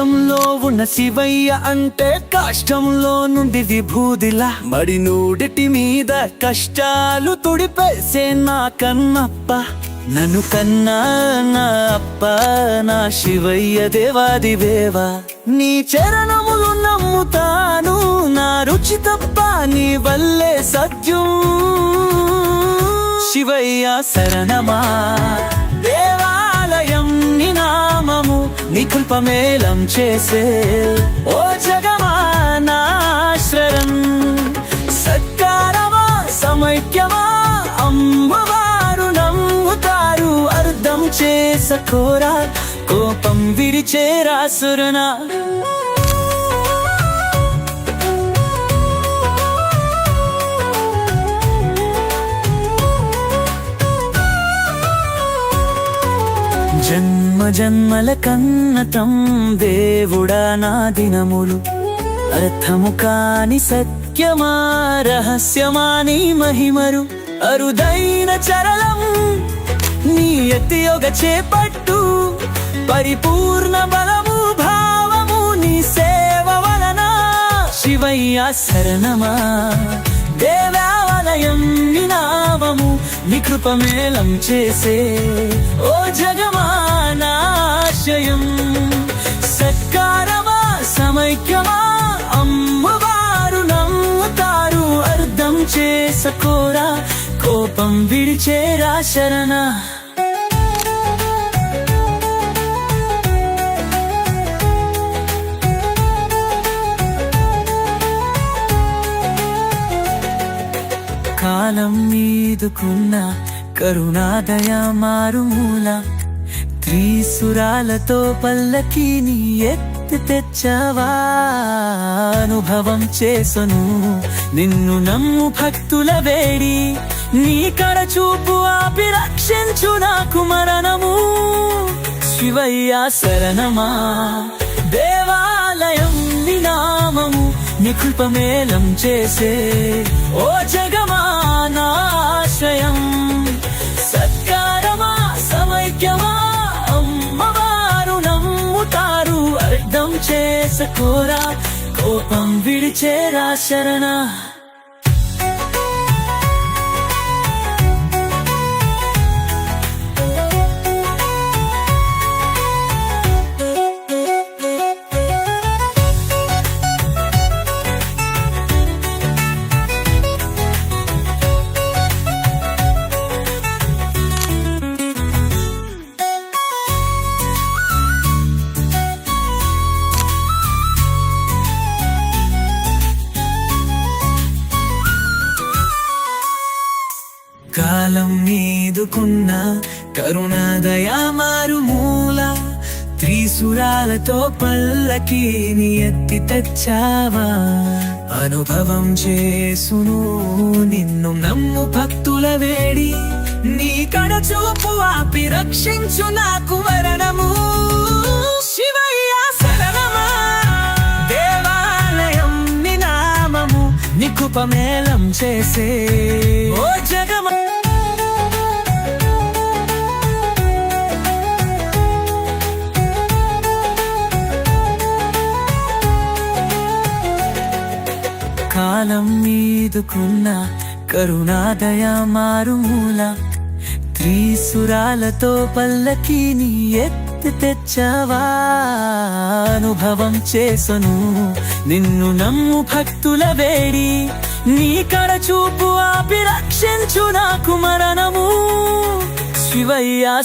ఉన్న శివయ్య అంటే కష్టంలో నుండి విభూదిలా. మడి నూడిటి మీద కష్టాలు తుడిపేసే నా కన్నప్ప. నన్ను కన్నా నా అప్ప నా శివయ్య దేవాది దేవా నీ చరణములు నమ్ముతాను నా రుచి తప్ప నీ వల్లే సత్యం. శివయ్య శరణమా. నామము చేసే ఓ జగమానాశ్రయం సత్కారమా సమైక్యమా అమ్మవారు నమ్ముతారు అర్థం చేసకోరా కోపం విరిచేరా సురనా. జన్మ జన్మల కన్నతం దేవుడా నా దినములు. అర్థము కాని సత్యమా రహస్యమా నీ మహిమరు. అరుదైన చరళం నీ ఎత్తి యోగ చేపట్టు. పరిపూర్ణ బలము భావము నీ సేవ వలన శివయ్య శరణమా. కృపమేలం చేసే ఓ జగమానాశయం సత్కారమా సమైక్యమా అమ్మవారు నమ్ముతారు అర్థం చేసుకోరా కోపం విడిచేరా శరణ. కాలం మీదుకున్న కరుణాదయ మారుమూల త్రిసురాలతో పల్లకిని ఎత్తి తెచ్చవా? అనుభవం చేసను నిన్ను నమ్ము భక్తుల వేడి. నీ కడ చూపు ఆపి రక్షించు నాకు మరణము. శివయ్య శరణమా. దేవాలయం నినామము నికృపమేలం చేసే. ఓ చేసుకోరా కోపం విడిచేరా శరణ. కాలం మీదుకున్న కరుణాదయా మారుమూల త్రిసురాలతో నీ ఎత్తి తెచ్చావా? అనుభవం చేసును నిన్ను నమ్ము భక్తుల వేడి. నీ కడచూపు ఆపి రక్షించు నాకు వరణము. శివయ్య శరణమా. దేవాలయం నీ నామము నీ చేసే. ఓ జగ కాలం మీదుకున్న కరుణాదయ మారుమూల త్రిసురాలతో పల్లకిని ఎత్తి తెచ్చవా? అనుభవం చేసును. నిన్ను నమ్ము భక్తుల వేడి. నీ కడ చూపు ఆపి రక్షించు నాకు మరణము శివయ్యా